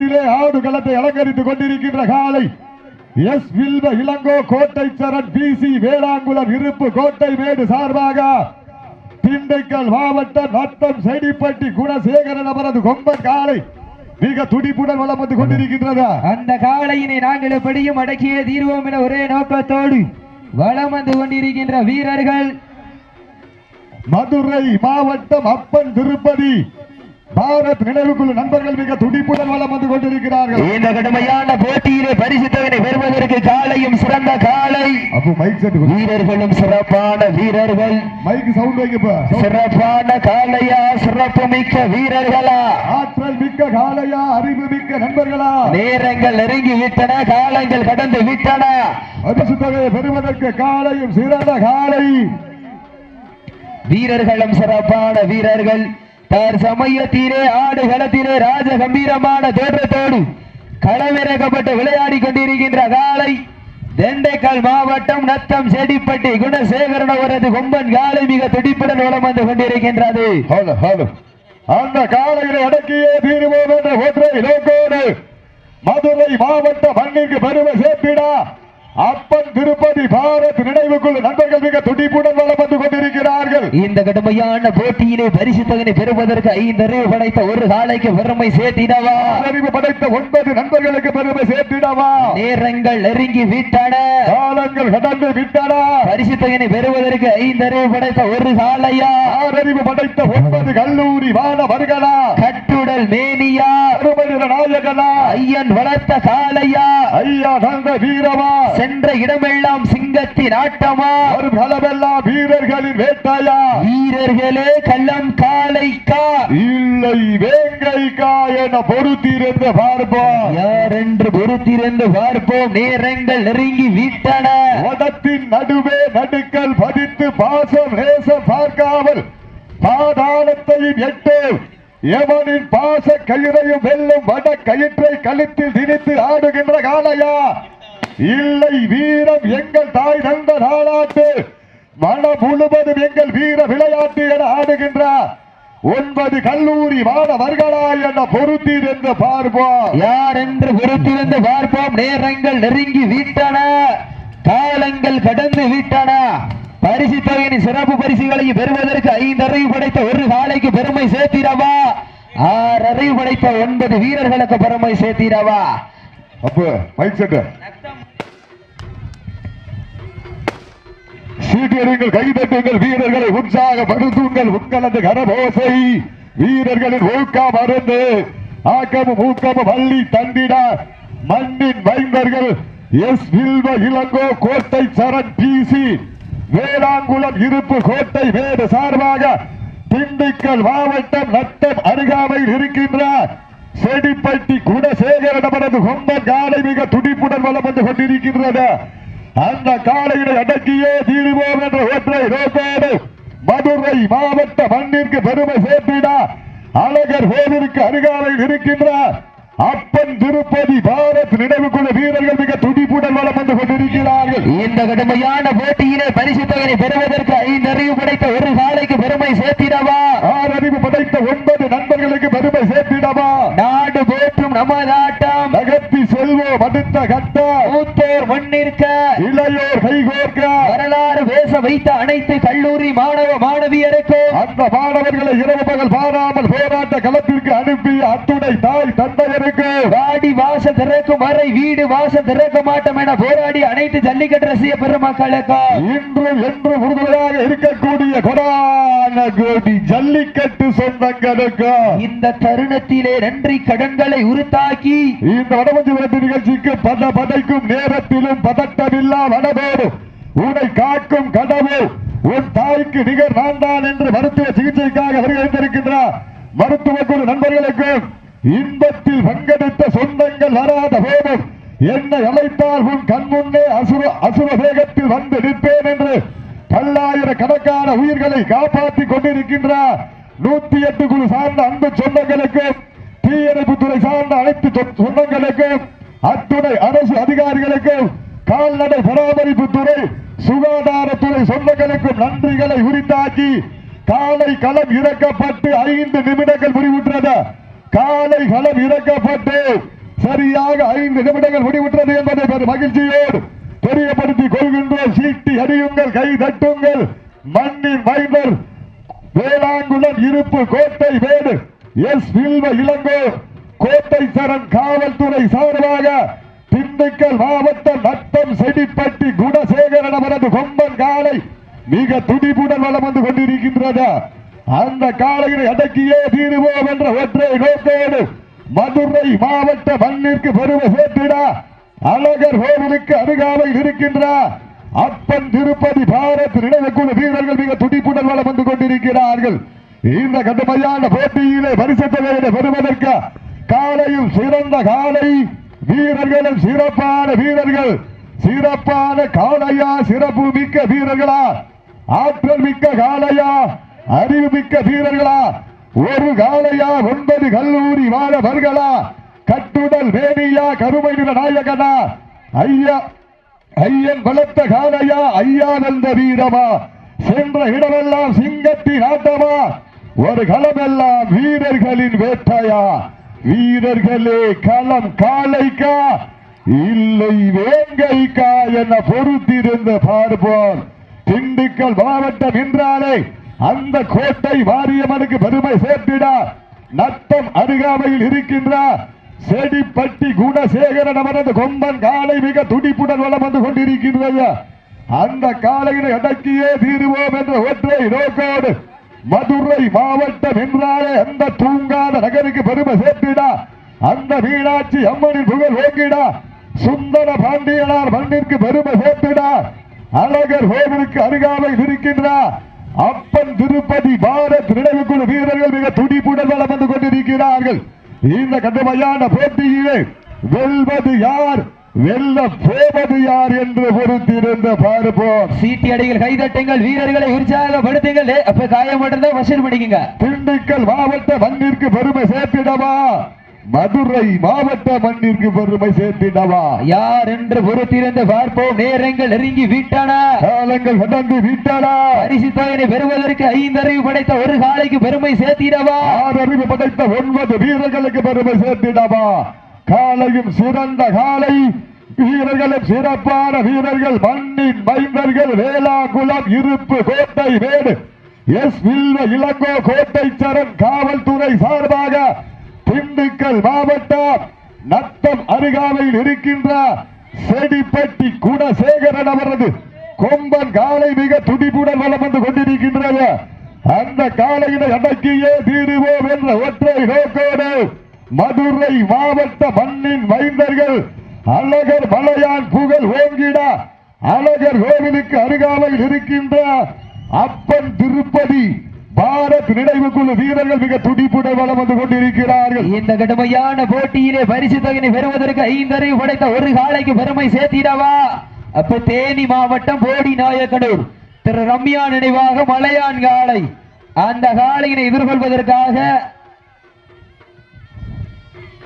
ஆடு களத்தை அலங்கரித்துக் கொண்டிருக்கின்ற காலை. எஸ் வில்வ இளங்கோ கோட்டை சரண் வேளாங்குளம் இருப்பு கோட்டை மேடு சார்பாக திண்டுக்கல் மாவட்ட நத்தம் செடிப்பட்டி குணசேகரன் அவரது கொம்பன் காலை மிக துடிப்புடன் வளம் வந்து கொண்டிருக்கின்றது. அந்த காளையினை நாங்கள் எப்படியும் அடக்கிய தீர்வோம் என ஒரே நோக்கத்தோடு வலம் வந்து கொண்டிருக்கின்ற வீரர்கள். மதுரை மாவட்டம் அப்பன் திருப்பதி பாரத் நினைவுக்குழு நண்பர்கள் மிக துடிப்புடன் வளம் வந்து கொண்டிருக்கிறார்கள். இந்த கடுமையான போட்டியிலே பரிசுத்தவனை பெறுவதற்கு காளையும் சிறந்த கொடு. வீரர்களும் சிறப்பான வீரர்கள். மைக் சவுண்ட் வைக்கப்ப சிறப்பான காளையா சிறப்பு மிக்க வீரர்களா? ஆற்றல் மிக்க காளையா அறிவு மிக்க நண்பர்களா? நேரங்கள் நெருங்கி விட்டன காலங்கள் கடந்து விட்டன. பரிசு தொகையை பெறுவதற்கு காலையும் சிறந்த காலை. வீரர்களும் சிறப்பான வீரர்கள். தற்சமயத்திலே ஆடு களத்திலே ராஜ கம்பீரமான தோற்றத்தோடு களமிறக்கப்பட்டு விளையாடி கொண்டிருக்கின்ற காலை திண்டுக்கல் மாவட்டம் நத்தம் செடிப்பட்டி குணசேகரன் அவரது கொம்பன் காலை மிக துடிப்புடன் வலம் வந்து கொண்டிருக்கின்றது. அந்த காலையில் அடக்கியே தீருவோம் என்ற ஒற்றை நோக்கோடு மதுரை மாவட்ட மண்ணிற்கு பெருமை சேர்த்திடா. அப்பன் திருப்பதி பாரத் நினைவுக்குழு நண்பர்கள் மிக துடிப்புடன் வளம் வந்து கொண்டிருக்கிறார்கள். இந்த கடுமையான போட்டியிலே பரிசு பெறுவதற்கு ஐந்து அறிவு படைத்த ஒரு காலைக்கு பெருமை சேர்த்திடவா? அறிவு படைத்த ஒன்பது நண்பர்களுக்கு பெருமை சேர்த்திடவா? நேரங்கள் நெருங்கி விட்டன. காலங்கள் கடந்து விட்டனா. பரிசு பெறுவதற்கு ஐந்து அறிவு படைத்த ஒரு காலையா ஆறறிவு படைத்த ஒன்பது கல்லூரி மாணவர்களா? கட்டுடல் மேனியா? நாயகனா? ஐயன் வளர்த்த காளையா ஐயா நந்த வீரமா? சென்ற இடமெல்லாம் சிங்கத்தின் ஆட்டமா? வரும் களமெல்லாம் வீரர்களின் வேட்டாயா? வீரர்களே கள்ளம் காளைக்கா இல்லை வேங்கைக்கா என பொறுத்திருந்து பார்ப்போம். யார் என்று பொறுத்திருந்து பார்ப்போம்? நேரங்கள் நெருங்கி விட்டன. வடத்தின் நடுவே நடுக்கல் பதித்து பாசம் நேசம் பார்க்காமல் பாதாளத்தையும் எட்டு. எவனின் பாச கயிறையும் வெல்லும் வட கயிற்றை கழுத்தில் திணித்து ஆடுகின்ற காளையா? இல்லை வீரம் எங்கள் தாய் தந்த நாளாட்டு. மனம் முழுவதும் எங்கள் வீர விளையாட்டு என ஆடுகின்ற ஒன்பது கல்லூரி மாணவர்களா என பொருத்தி என்று பார்ப்போம். யார் என்று பொறுத்திருந்து பார்ப்போம். நேரங்கள் நெருங்கி விட்டன. காலங்கள் கடந்து விட்டன. பரிசு தொகையின் சிறப்பு பரிசுகளை பெறுவதற்கு ஐந்து அறிவு படைத்த ஒரு காலைக்கு பெருமை சேர்த்திடவா? ஆறு அறிவு படைத்த ஒன்பது வீரர்களுக்கு பெருமை சேர்த்திடவா? அப்போ மைக் செட்டு சீட்டியருங்கள் கைதட்டுங்கள் வீரர்களை உற்சாகப்படுத்துங்கள் உங்களது கரபோசை. வீரர்களின் ஊக்கம் அருந்து ஆக்கமும் ஊக்கமும் வள்ளி தந்திட. மண்ணின் மைந்தர்கள் எஸ் வில்வ இளங்கோ கோட்டை சரண் பிசி. வேளாங்குளம் இருப்பு கோட்டை வேறு சார்பாக திண்டுக்கல் மாவட்டம் நட்டம் அருகாமையில் இருக்கின்ற செடிப்பட்டி குணசேகரன் அவரது கொம்பன் காலை மிக துடிப்புடன் வலம் வந்து கொண்டிருக்கின்றது. அந்த காலையினை அடக்கியே தீருவோம் என்ற ஒற்றை நோக்கோடு மதுரை மாவட்ட மண்ணிற்கு பெருமை சேர்த்திட. அழகர் கோவிலுக்கு அருகாமையில் இருக்கின்ற அப்பன் திருப்பதி பாரத் நினைவுக்குள்ள வீரர்கள் மிக துடிப்புடன் வலம் வந்து கொண்டிருக்கிறார்கள். இந்த கடுமையான போட்டியிலே பரிசு தொகையை பெறுவதற்கு ஐந்து அறிவு படைத்த ஒரு காலைக்கு பெருமை சேர்த்திடவா? ஆறறிவு படைத்த ஒன்பது நண்பர்களுக்கு பெருமை சேர்த்திடவா? நாடு போற்றும் நமது ஆட்டம். நகர்த்தி செல்வோம் அடுத்த கட்டம். மூத்தோர் மண்ணிற்க. இளையோர் கைகோர்க்க. வரலாறு பேச வைத்த அனைத்து கல்லூரி மாணவ மாணவியருக்கும் அந்த மாணவர்களை இரவு பகல் பாராமல் போராட்ட களத்திற்கு அனுப்பி அத்துணை தாய் தந்தையருக்கு வாடி வாச திறக்கும் வரை வீடு வாச திறக்க மாட்டோம் என போராடி அனைத்து ஜல்லிக்கட்டு ரசிக பெருமக்களுக்கும் இன்றும் என்று உறுதுணையாக இருக்கக்கூடிய கொடான கோடி ஜல்லிக்கட்டு சொந்தங்களுக்கு இந்த தருணத்திலே நன்றி கடன்களை உருத்தாக்கி இந்த வடமஞ்சி நிகழ்ச்சிக்கு பத பதைக்கும் நேரத்திலும் பதட்டமில்லா வடபோடும் உன்னை காக்கும் கடவுள் உன் தாய்க்கு நிகர் நான் தான் என்று மருத்துவ சிகிச்சைக்காக வருகின்றிருக்கின்றார் மருத்துவ குழு நண்பர்களுக்கும் இன்பத்தில் பங்கெடுத்த சொந்தங்கள் வராத போதும் என்னை அழைத்தால் உன் கண் முன்னே அசுர அசுர வேகத்தில் வந்து நிற்பேன் என்று பல்லாயிரக்கணக்கான உயிர்களை காப்பாற்றிக் கொண்டிருக்கின்றார். நூத்தி எட்டு குழு சார்ந்த அன்பு சொந்தங்களுக்கும் தீயணைப்புத்துறை சார்ந்த அனைத்து சொந்தங்களுக்கும் அத்துணை அரசு அதிகாரிகளுக்கும் கால்நடை பராமரிப்பு துறை சுகாதாரத்துறை சொந்தங்களுக்கும் நன்றிகளை உரித்தாக்கி காலை களம் இறக்கப்பட்டு ஐந்து நிமிடங்கள் முடிவுற்றது. காலை களம் இறக்கப்பட்டு சரியாக ஐந்து நிமிடங்கள் முடிவுற்றது என்பதை பெரும் மகிழ்ச்சியோடு தெரியப்படுத்திக் கொள்கின்றோம். சீட்டி அடியுங்கள் கை தட்டுங்கள். மண்ணின் மைந்தர் வேளாங்குளம் இருப்பு கோட்டை வேடு எஸ் வில்வ இளங்கோ. கோட்டை சரண் காவல்துறை சார்பாக திண்டுக்கல் மாவட்ட நத்தம் செடிப்பட்டி குணசேகரன் அவரது கொம்பன் காலை மிக துடிப்புடன் வளம் வந்து கொண்டிருக்கின்றது. அந்த காலையை அடக்கியே தீருவோம் என்ற ஒற்றை நோக்கோடு மதுரை மாவட்ட மண்ணிற்கு பெருமை சேர்த்திட அழகர் கோவிலுக்கு அருகாமையில் இருக்கின்ற அப்பன் திருப்பதி பாரத் நினைவுக்குழு வீரர்கள் மிக துடிப்புடன் வளம் வந்து கொண்டிருக்கிறார்கள். இந்த கடுமையான போட்டியிலே பரிசத்தவையை பெறுவதற்கு காலையில் சிறந்த காலை வீரர்களும் சிறப்பான வீரர்கள் சிறப்பான காளையா சிறப்பு மிக்க வீரர்களா ஆற்றல் மிக்க காளையா அறிவு மிக்க வீரர்களா ஒரு காளையா ஒன்பது கல்லூரி மாணவர்களா கட்டுடல் வேணியா கருமை நில நாயகனா ஐயா ஐயன் வளர்த்த காளையா ஐயானந்த வீரமா சென்ற இடமெல்லாம் சிங்கத்தின் ஆட்டமா ஒரு களமெல்லாம் வீரர்களின் வேட்டையா. வீரர்களே களம் காளைக்கா இல்லை வேங்கைக்கா என பொறுத்திருந்து பார்ப்போம். திண்டுக்கல் மாவட்டம் என்றாலே அந்த கோட்டை வாரியமனுக்கு பெருமை சேர்த்திட. நத்தம் அருகாமையில் இருக்கின்ற. செடிப்பட்டி குணசேகரன் அவரது கொம்பன் காலை மிக துடிப்புடன் வளம் வந்து கொண்டிருக்கின்றது. அந்த காலையினை அடக்கியே தீருவோம் என்ற ஒற்றை நோக்கோடு மதுரை மாவட்டம் என்றாலே அந்த தூங்காத நகருக்கு பெருமை சேர்த்திடா. அந்த மீனாட்சி அம்மனின் புகழ் ஓங்கிடா. சுந்தர பாண்டியனார் மண்ணிற்கு பெருமை சேர்த்திடா. அழகர் கோவிலுக்கு அருகாமையில் இருக்கின்றார் அப்பன் திருப்பதி பாரத் நினைவுக்குழு வீரர்கள் மிக துடிப்புடன் வளம் வந்து கொண்டிருக்கிறார்கள். இந்த கடுமையான போட்டியிலே வெல்வது யார்? வெல்ல போவது யார் என்று பொறுத்திருந்து பார்ப்போம். சீட்டி அடிகள் கைதட்டுங்கள் வீரர்களை உற்சாகப்படுத்துங்கள். அப்ப காயப்பட்டிருந்தா வசூல் பண்ணிக்கங்க. திண்டுக்கல் மாவட்ட மண்ணிற்கு பெருமை சேர்த்திடவா? மதுரை மாவட்ட மண்ணிற்கு பெருமை சேர்த்திடவா? யார் என்று பொறுத்திருந்து பார்ப்போம். நேரங்கள் நெருங்கி விட்டன. காலங்கள் கடந்து விட்டனா. பரிசு தொகையை பெறுவதற்கு ஐந்தறிவு படைத்த ஒரு காலைக்கு பெருமை சேர்த்திடவா? ஆறறிவு படைத்த ஒன்பது வீரர்களுக்கு பெருமை சேர்த்திடவா? காலையும் சிறந்த காலை. வீரர்களும் சிறப்பான வீரர்கள். மண்ணின் மைந்தர்கள் வேளாங்குளம் இருப்பு கோட்டை வேடு எஸ் வில்வ இளங்கோ கோட்டை சரண் காவல்துறை சார்பாக திண்டுக்கல் மாவட்டம் நத்தம் அருகாமையில் இருக்கின்ற செடிப்பட்டி குணசேகரன் அவரது கொம்பன் காலை மிக துடிப்புடன் வளம் வந்து கொண்டிருக்கின்றது. அந்த காலையினை அடக்கியே தீருவோம் என்ற ஒற்றை நோக்கோடு மதுரை மாவட்ட மண்ணின் மைந்தர்கள் அழகர் மலையான் புகழ் ஓங்கிட அழகர் கோவிலுக்கு அருகாமையில் இருக்கின்ற அப்பன் திருப்பதி பாரத் நினைவுக்குழு வீரர்கள் மிக துடிப்புடன் வளம் வந்து கொண்டிருக்கிறார்கள். இந்த கடுமையான போட்டியிலே பரிசு தொகையை பெறுவதற்கு ஐந்தறிவு படைத்த ஒரு காலைக்கு பெருமை சேர்த்திடவா? அப்ப தேனி மாவட்டம் போடி நாயக்கனூர். திரு ரம்யா நினைவாக மலையான் காளை. அந்த காளையினை எதிர்கொள்வதற்காக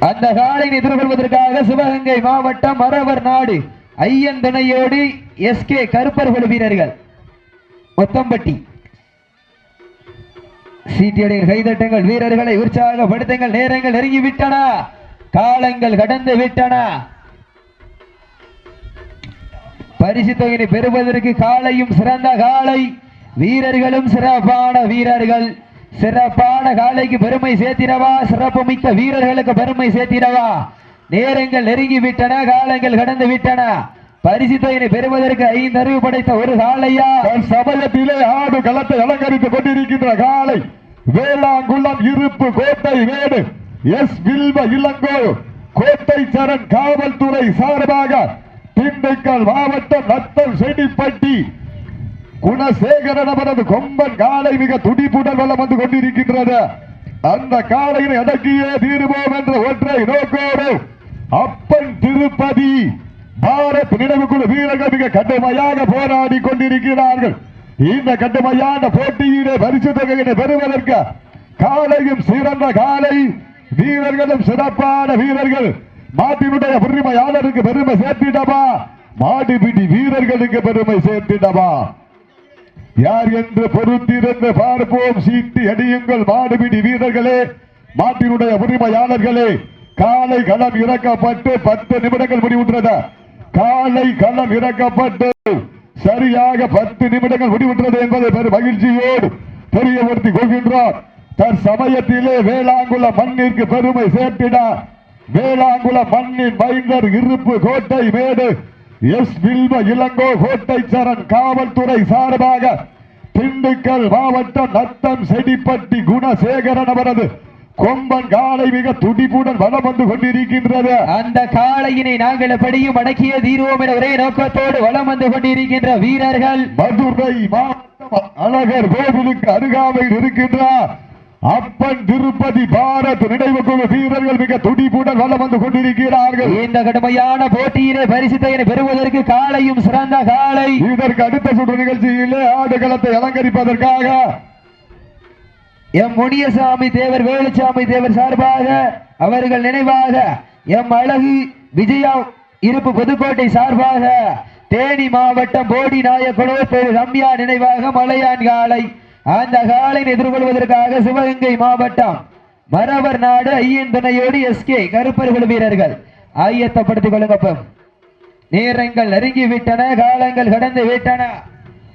அந்த காளையினை எதிர்கொள்வதற்காக சிவகங்கை மாவட்டம் மரவர் நாடு ஐயன் துணையோடு எஸ்கே கருப்பர் குழு வீரர்கள் மொத்தம்பட்டி. சீட்டியடிகள் கைதட்டுங்கள் வீரர்களை உற்சாகப்படுத்துங்கள் நேரங்கள் நெருங்கி விட்டன காலங்கள் கடந்து விட்டன. பரிசு தொகையை பெறுவதற்கு காலையும் சிறந்த காலை வீரர்களும் சிறப்பான வீரர்கள். சிறப்பான காலைக்கு பெருமை சேர்த்திடவா? சிறப்பு மிக்க வீரர்களுக்கு பெருமை சேர்த்திடவா? நேரங்கள் நெருங்கி விட்டன காலங்கள் கடந்து விட்டன பரிசு தொகையை பெறுவதற்கு ஐந்து அறிவு படைத்த ஒரு காலையா சமயத்திலே ஆடு களத்தை அலங்கரித்துக் கொண்டிருக்கின்ற காலை வேளாங்குளம் இருப்பு கோட்டை வேடு எஸ் வில்வ இளங்கோ கோட்டை சரண் காவல்துறை சார்பாக திண்டுக்கல் மாவட்டம் நத்தம் செடிப்பட்டி குணசேகரன் அவரது கொம்பன் காலை மிக துடிப்புடன் வளம் வந்து கொண்டிருக்கின்றது. அந்த காலையை அடக்கியே தீருவோம் என்ற ஒற்றை நோக்கோடு அப்பன் திருப்பதி பாரத் நினைவுக்குழு வீரர்கள் மிக கடுமையாக போராடி கொண்டிருக்கிறார்கள். இந்த கடுமையான போட்டியிலே பரிசு தொகையினை பெறுவதற்கு காலையும் சிறந்த காலை வீரர்களும் சிறப்பான வீரர்கள். மாட்டினுடைய உரிமையாளருக்கு பெருமை சேர்த்திடவா? மாடிபிடி வீரர்களுக்கு பெருமை சேர்த்திடவா? யார் என்று பொறுத்திருந்து பார்ப்போம். சீட்டி அடியுங்கள் மாடுபிடி வீரர்களே மாட்டினுடைய உரிமையாளர்களே. காலை களம் இறக்கப்பட்டு பத்து நிமிடங்கள் முடிவுற்றது. காலை களம் இறக்கப்பட்டு சரியாக பத்து நிமிடங்கள் முடிவுற்றது என்பதை பெரும் மகிழ்ச்சியோடு தெரியப்படுத்தி கொள்கின்றார் தற்சமயத்திலே வேளாங்குள மண்ணிற்கு பெருமை சேர்த்தினார் வேளாங்குள மண்ணின் மைந்தர் இருப்பு கோட்டை மேடு எஸ் வில்வ இளங்கோ கோட்டை சரண் காவல்துறை சார்பாக திண்டுக்கல் மாவட்டம் நத்தம் செடிப்பட்டி குணசேகரன் அவரது கொம்பன் காலை மிக துடிப்புடன் வலம் வந்து கொண்டிருக்கின்றது. அந்த காளையினை நாங்கள் எப்படியும் அடக்கிய தீர்வோம் என ஒரே நோக்கத்தோடு வலம் வந்து கொண்டிருக்கின்ற வீரர்கள். மதுரை மாவட்டம் அழகர் கோவிலுக்கு அருகாமையில் இருக்கின்றார். அப்பன் திருப்பதி பாரத் நினைவு குழு வீரர்கள் மிக துடிப்புடன் வலம் வந்து கொண்டிருக்கிறார்கள். இந்த கடுமையான போட்டியிலே பரிசுத்தையை பெறுவதற்கு காளையும் சிறந்த காளை இதற்கு அடுத்த சுற்று நிகழ்ச்சியிலே ஆடுகளத்தை அலங்கரிப்பதற்காக எம் முனியசாமி தேவர் வேலுச்சாமி தேவர் சார்பாக அவர்கள் நினைவாக எம் அழகு விஜயா இருப்பு புதுக்கோட்டை சார்பாக தேனி மாவட்டம் போடி நாயக்கனோ திரு ரம்யா நினைவாக மலையான் காளை அந்த காலை எதிர்கொள்வதற்காக சிவகங்கை மாவட்டம் மரவர் நாடு ஐயன் துணையோடு எஸ்கே கருப்பர்கள் வீரர்கள். ஆயத்தப்படுத்திக் கொள்ளுங்க நேரங்கள் நெருங்கி விட்டன காலங்கள் கடந்து விட்டன.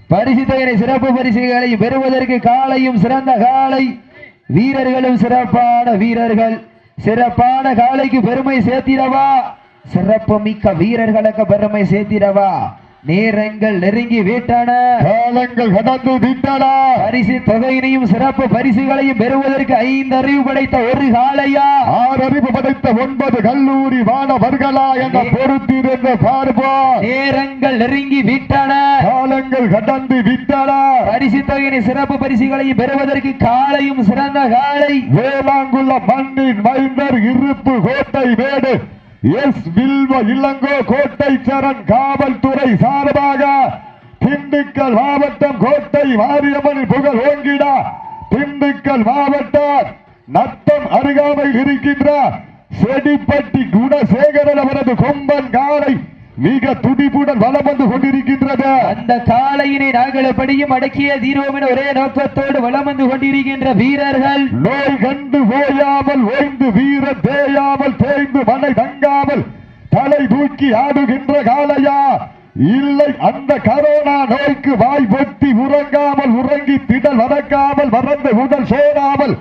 பரிசு தொகை சிறப்பு பரிசுகளை பெறுவதற்கு காலையும் சிறந்த காலை. வீரர்களும் சிறப்பான வீரர்கள். சிறப்பான காலைக்கு பெருமை சேர்த்திடவா? சிறப்பு மிக்க வீரர்களுக்கு பெருமை சேர்த்திடவா? நேரங்கள் நெருங்கி விட்டன. காலங்கள் கடந்து விட்டன. பரிசு தொகையினையும் சிறப்பு பரிசுகளையும் பெறுவதற்கு ஐந்து அறிவு படைத்த ஒரு காளையா? ஆறு அறிவு படைத்த ஒன்பது கல்லூரி மாணவர்களா என பொறுத்திருந்த பார்ப்போம். நேரங்கள் நெருங்கி விட்டன. காலங்கள் கடந்து விட்டன. பரிசு தொகையினை சிறப்பு பரிசுகளையும் பெறுவதற்கு காளையும் சிறந்த காளை. வேளாங்குள்ள மண்ணின் மைந்தர் இருப்பு கோட்டை மேடு எஸ் வில்வ இளங்கோ கோட்டை சரண் காவல்துறை சார்பாக திண்டுக்கல் மாவட்டம் கோட்டை மாரியம்மன் புகழ் ஓங்கிட திண்டுக்கல் மாவட்டம் நத்தம் அருகாமையில் இருக்கின்ற செடிப்பட்டி குணசேகரன் அவரது கொம்பன் காலை மிக துடிப்புடன் வலம் வந்து கொண்டிருக்கின்றது. அந்த காளையினை நாங்கள் எப்படியும் அடக்கிய தீர்வோம் என ஒரே நோக்கத்தோடு வலம் வந்து கொண்டிருக்கின்ற வீரர்கள். நோய் கண்டு ஓயாமல் ஓய்ந்து வீர தேயாமல் தேய்ந்து மனை தங்காமல் தலை தூக்கி ஆடுகின்ற காளையா? இல்லை அந்த கரோனா நோய்க்கு வாய் பொத்தி உறங்காமல் உறங்கி திடல் வதக்காமல் மறந்து உடல் சோறாமல்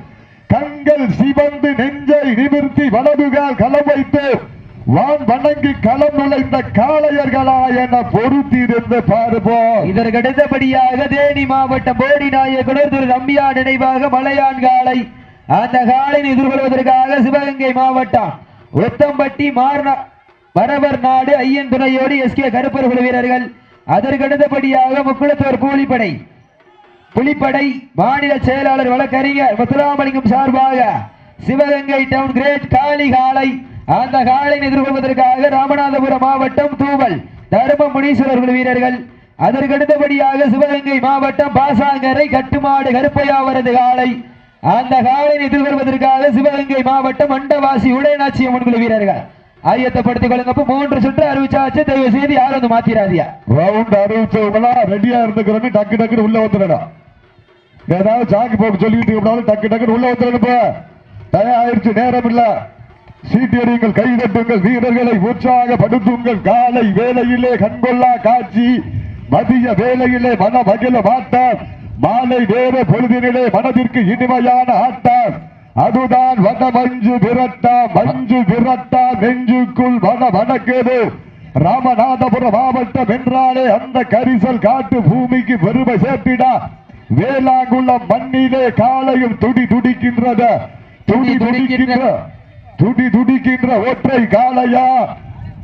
கண்கள் சிவந்து நெஞ்சை நிமிர்த்தி வலதுகால் களம் வைத்து வான் வணங்கி களம் நுழைந்த காளையர்களா என பொறுத்திருந்து பார்ப்போம். இதற்கு அடுத்தபடியாக தேனி மாவட்டம் போடி நாயக்குனர் திரு ரம்யா நினைவாக மலையான் காளை அந்த காலை எதிர்கொள்வதற்காக சிவகங்கை மாவட்டம் ஒத்தம்பட்டி மார்னா வரவர் நாடு ஐயன் துணையோடு எஸ்கே கருப்பர்கள் வீரர்கள். அதற்கு அடுத்தபடியாக முக்குளத்தோர் கூலிப்படை புலிப்படை மாநில செயலாளர் வழக்கறிஞர் முத்துராமலிங்கம் சார்பாக சிவகங்கை டவுன் கிரேட் காளி காலை அந்த காளை எதிர்கொள்வதற்காக ராமநாதபுரம் மாவட்டம் தூவல் தர்ம முனீஸ்வரர்கள் வீரர்கள். அதற்கு அடுத்தபடியாக சிவகங்கை மாவட்டம் பாசாங்கரை கட்டுமாடு கருப்பையாவரது காளை. அந்த காலை எதிர்கொள்வதற்காக சிவகங்கை மாவட்டம் மண்டவாசி உடையநாச்சி முன்குழு குழு வீரர்கள். ஆயத்தப்படுத்திக் கொள்ளுங்க மூன்று சுற்று அறிவிச்சாச்சு தயவு செய்து யாரும் வந்து மாத்திராதியா ரவுண்ட் அறிவிச்சவங்களா ரெடியா இருந்துக்கிறோன்னு டக்கு டக்குன்னு உள்ள வந்துடா ஏதாவது சாக்கு போக்கு சொல்லிட்டு டக்கு டக்குன்னு உள்ள வந்துடணுப்ப டயம் ஆயிடுச்சு நேரம் இல்லை. சீட்டியடியுங்கள் கைதட்டுங்கள் வீரர்களை உற்சாகப்படுத்துங்கள். காலை வேலையிலே கண்கொள்ளா காட்சி மதிய வேலையிலே மன மகிழ மாட்டார் மாலை நேர பொழுதினிலே மனதிற்கு இனிமையான ஆட்டார் அதுதான் வன மஞ்சு விரட்டா மஞ்சு விரட்டா நெஞ்சுக்குள் வன வணக்குது ராமநாதபுரம் மாவட்டம் என்றாலே அந்த கரிசல் காட்டு பூமிக்கு பெருமை சேர்த்திடா. வேளாங்குளம் மண்ணிலே காலையும் துடி துடிக்கின்றது துடி துடிக்கின்ற துடி துடிக்கின்ற ஒற்றை காளையா?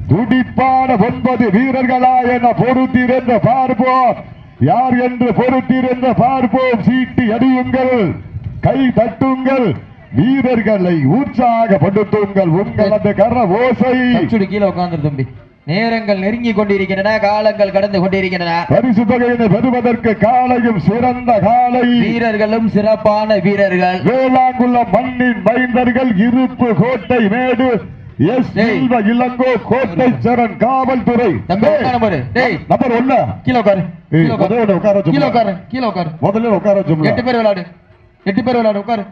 துடிப்பான ஒன்பது வீரர்களா என பொறுத்திருந்த பார்ப்போம். யார் என்று பொறுத்திருந்த பார்ப்போம். சீட்டி அடியுங்கள் கை தட்டுங்கள் வீரர்களை உற்சாகப்படுத்துங்கள். உங்களது கர ஓசை. கீழே உட்கார்ந்து தம்பி. நேரங்கள் நெருங்கி கொண்டிருக்கின்றன காலங்கள் கடந்து கொண்டிருக்கின்றன. பரிசு தொகையினை பெறுவதற்கு காலையும் சிறந்த காலை. வீரர்களும் சிறப்பான வீரர்கள். வேளாங்குள்ள மண்ணின் மைந்தர்கள் இருப்பு கோட்டை மேடு எஸ். செல்வ இளங்கோ கோட்டை சரண் காவல்துறை. நம்பர் ஒண்ணு கீழே உட்காரு. கீழே உட்காரு. கீழே உட்காரு முதல்ல உட்கார எட்டு பேர் விளையாடு. எட்டு பேர் விளையாடு உட்காரு.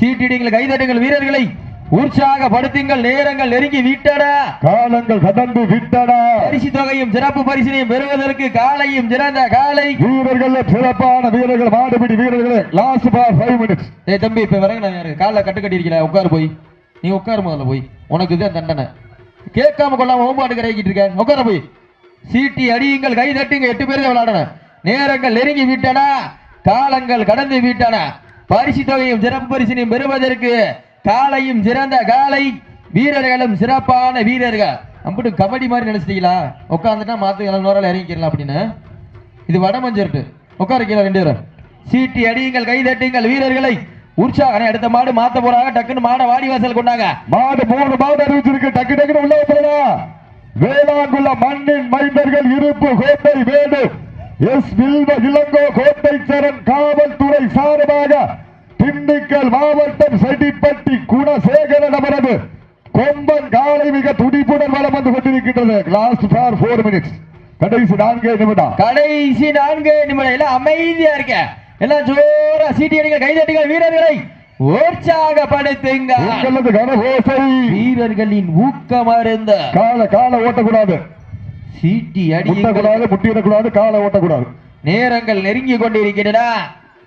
சீட்டிடுங்கள் கைதட்டுங்கள் வீரர்களை. உற்சாகப்படுத்துங்கள் நேரங்கள் நெருங்கி விட்டன. காலங்கள் கடந்து விட்டன. பரிசு தொகையும் சிறப்பு பரிசினையும் பெறுவதற்கு காலையும் சிறந்த காலை. வீரர்கள் சிறப்பான வீரர்கள் மாடுபிடி வீரர்களே லாஸ்ட் பார் ஃபைவ் மினிட்ஸ் ஏய் தம்பி இப்ப வரங்க நான் காலைல கட்டு கட்டி இருக்கல உட்காரு போய். நீ உட்காரு முதல்ல போய். உனக்கு இதுதான் தண்டனை. கேட்காம கொள்ளாம ஓம்பாட்டு கரைக்கிட்டு இருக்க. உட்கார போய். சீட்டி அடியுங்கள் கை தட்டுங்க எட்டு பேர் தான் விளையாடணும். நேரங்கள் நெருங்கி விட்டன. காலங்கள் கடந்து விட்டன. பரிசு தொகையும் சிறப்பு பரிசினையும் பெறுவதற்கு காலையும் சிறந்த காலை வீரர்களும் சிறப்பான வீரர்கள். அப்படி கபடி மாதிரி நினைச்சிட்டீங்களா? உட்காந்துட்டா மாத்து நோரால் இறங்கிக்கலாம் அப்படின்னு. இது வடமஞ்சர்ட்டு. உட்கார கீழே ரெண்டு பேரும்? சீட்டி அடியுங்கள் கை தட்டுங்கள் வீரர்களை. உற்சாகம் எடுத்த மாடு மாத்த போறாங்க. டக்குன்னு மாட வாடி வாசல் கொண்டாங்க. மாடு மூணு மாடு அறிவிச்சிருக்கு டக்கு டக்குனு உள்ள போடா வேளாங்குள்ள மண்ணின் மைந்தர்கள் இருப்பு கோட்டை வேடு எஸ். வில்வ இளங்கோ கோட்டை சரண் காவல்துறை சார்பாக திண்டுக்கல் மாவட்டம் செடிப்பட்டி குணசேகரன் அவரது கொம்பன் காலை மிக துடிப்புடன் வளம் வந்து கொண்டிருக்கின்றது. லாஸ்ட் ஃபார் ஃபோர் மினிட்ஸ் கடைசி நான்கே நிமிடம். கடைசி நான்கு நிமிடம். எல்லாம் அமைதியா இருக்க எல்லாம் ஜோரா சீட்டி அடிங்க. கை தட்டுங்கள் வீரர்களை உற்சாகப்படுத்துங்க. உங்களது கனகோசை வீரர்களின் ஊக்கம் அருந்த. கால கால ஓட்டக்கூடாது. சீட்டி அடியுங்கள். முட்டக்கூடாது முட்டிடக்கூடாது காலை ஓட்டக்கூடாது. நேரங்கள் நெருங்கி கொண்டிருக்கின்றன.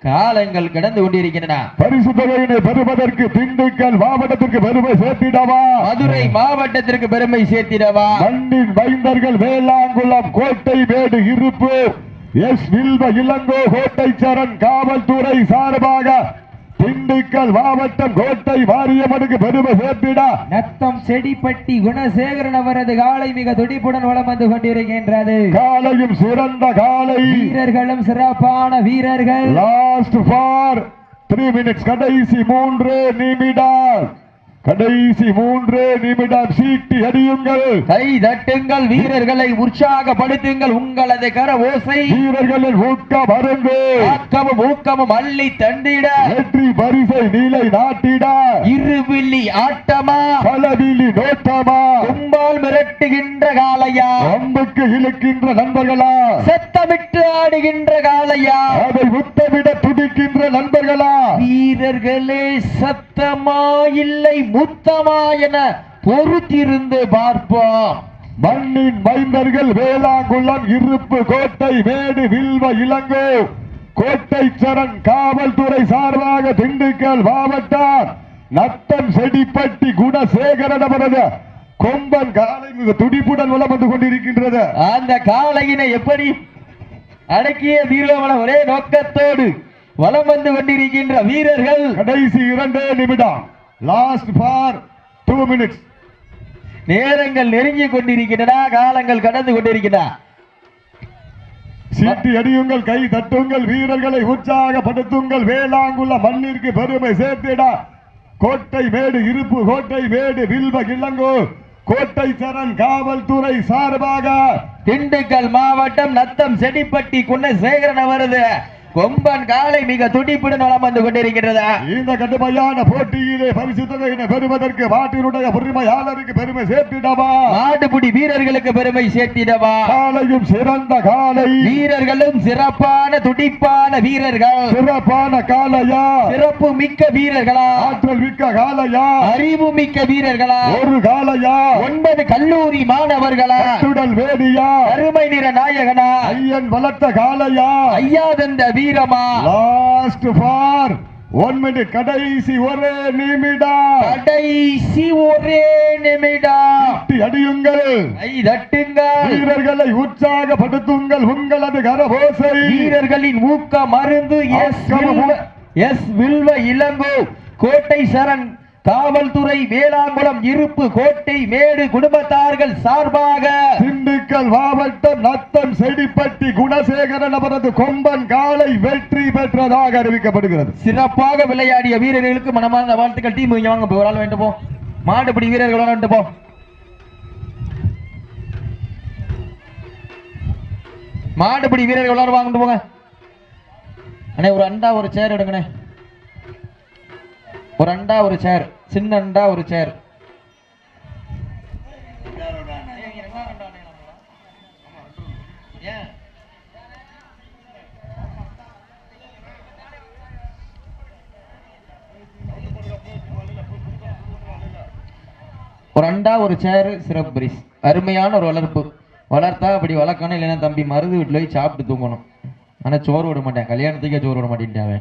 காலங்கள் கடந்து கொண்டிருக்கின்றன. பரிசு தொகையினை பெறுவதற்கு திண்டுக்கல் மாவட்டத்திற்கு பெருமை சேர்த்திடவா? மதுரை மாவட்டத்திற்கு பெருமை சேர்த்திடவா? மண்ணின் மைந்தர்கள் வேளாங்குளம் கோட்டை மேடு இருப்பு. எஸ். வில்வ இளங்கோ கோட்டை சரண் காவல்துறை சார்பாக திண்டுக்கல் மாவட்டம் கோட்டை வாரியமனுக்கு பெருமை சேர்த்திட. நத்தம் செடிப்பட்டி குணசேகரன் அவரது காலை மிக துடிப்புடன் வளம் வந்து கொண்டிருக்கின்றது. காலையும் சிறந்த காலை. வீரர்களும் சிறப்பான வீரர்கள். லாஸ்ட் ஃபார் த்ரீ மினிட்ஸ் கடைசி மூன்று நிமிடம். கடைசி மூன்று நிமிடம் சீட்டி அடியுங்கள். கை தட்டுங்கள் வீரர்களை உற்சாகப்படுத்துங்கள் உங்களது கர ஓசை. வீரர்களின் ஊக்க மருந்து ஆக்கமும் ஊக்கமும் அள்ளி தந்திட. வெற்றி பரிசை நிலை நாட்டிட. இருவில்லி ஆட்டமா? களவிலி நோட்டமா? கும்பால் மிரட்டுகின்ற காளையா? அம்புக்கு இழுக்கின்ற நண்பர்களா? சத்தமிட்டு ஆடுகின்ற காளையா? அதை முத்தமிட துடிக்கின்ற நண்பர்களா? வீரர்களே சத்தமா இல்லை முத்தமா என பொறுத்திருந்து பார்ப்போம். மண்ணின் மைந்தர்கள் வேளாங்குளம் இருப்பு கோட்டை மேடு வில்வ இளங்கோ கோட்டை சரண் காவல்துறை சார்பாக திண்டுக்கல் மாவட்டம் நத்தம் செடிப்பட்டி குணசேகரன் அவரது கொம்பன் காலை மிக துடிப்புடன் வலம் வந்து கொண்டிருக்கின்றது. அந்த காளையினை எப்படி அடக்கிய தீர்வமன ஒரே நோக்கத்தோடு வலம் வந்து கொண்டிருக்கின்ற வீரர்கள் கடைசி இரண்டே நிமிடம். லாஸ்ட் ஃபார் டூ மினிட்ஸ் நேரங்கள் நெருங்கி கொண்டிருக்கின்றன காலங்கள் கடந்து கொண்டிருக்கின்றன. சீட்டி அடியுங்கள் கை தட்டுங்கள் வீரர்களை உற்சாகப்படுத்துங்கள் வேளாங்குள்ள மண்ணிற்கு பெருமை சேர்த்திட. கோட்டை மேடு இருப்பு கோட்டை மேடு வில்வ இளங்கோ கோட்டை சரண் காவல்துறை சார்பாக. திண்டுக்கல் மாவட்டம் நத்தம் செடிப்பட்டி குணசேகரன் அவரது கொம்பன் காலை மிக துடிப்புடன் வலம் வந்து கொண்டிருக்கிறது இந்த கடுமையான போட்டியிலே பரிசு தொகையினை பெறுவதற்கு நாட்டினுடைய உரிமையாளருக்கு பெருமை சேர்த்திடவா? மாடுபிடி வீரர்களுக்கு பெருமை சேர்த்திடவா? காலையும் சிறந்த காலை. வீரர்களும் சிறப்பான துடிப்பான வீரர்கள். சிறப்பான காலையா? சிறப்பு மிக்க வீரர்களா? ஆற்றல் மிக்க காலையா? அறிவு மிக்க வீரர்களா? ஒரு காலையா? ஒன்பது கல்லூரி மாணவர்களா? சுடல் வேடியா அருமை நிற நாயகனா? ஐயன் வளர்த்த காலையா? ஐயா தந்த வீரமா? லாஸ்ட் ஃபார் ஒன் மினிட் கடைசி ஒரே நிமிடம். கடைசி ஒரே நிமிடம். அடியுங்கள். தட்டுங்கள். வீரர்களை உற்சாகப்படுத்துங்கள். உங்களது கரபோசை வீரர்களின் ஊக்க மருந்து எஸ் எஸ் வில்வ இளங்கோ கோட்டை சரண் காவல்துறை வேளாங்குளம் இருப்பு கோட்டை மேடு குடும்பத்தார்கள் சார்பாக திண்டுக்கல் மாவட்டம் நத்தம் செடிப்பட்டி குணசேகரன் அவரது கொம்பன் காலை வெற்றி பெற்றதாக அறிவிக்கப்படுகிறது. சிறப்பாக விளையாடிய வீரர்களுக்கு மனமார்ந்த வாழ்த்துக்கள். டீம் இங்க வாங்க போய் விளாட வேண்டும் போ. மாடுபிடி வீரர்கள் விளாட போ. மாடுபிடி வீரர்கள் விளாட வாங்கிட்டு போங்க. அண்ணே ஒரு அண்டா ஒரு சேர் எடுங்கண்ணே. ஒரு அண்டா ஒரு சேர் சின்ன அண்டா ஒரு சேர் ஒரு அண்டா ஒரு சேர் சிறப்பு பிரிஸ் அருமையான ஒரு வளர்ப்பு. வளர்த்தா அப்படி வளர்க்கணும் இல்லைன்னா தம்பி மருந்து வீட்டில் போய் சாப்பிட்டு தூங்கணும். ஆனால் சோறு விட மாட்டேன். கல்யாணத்துக்கே சோறு விட மாட்டேன்ட்டாவே.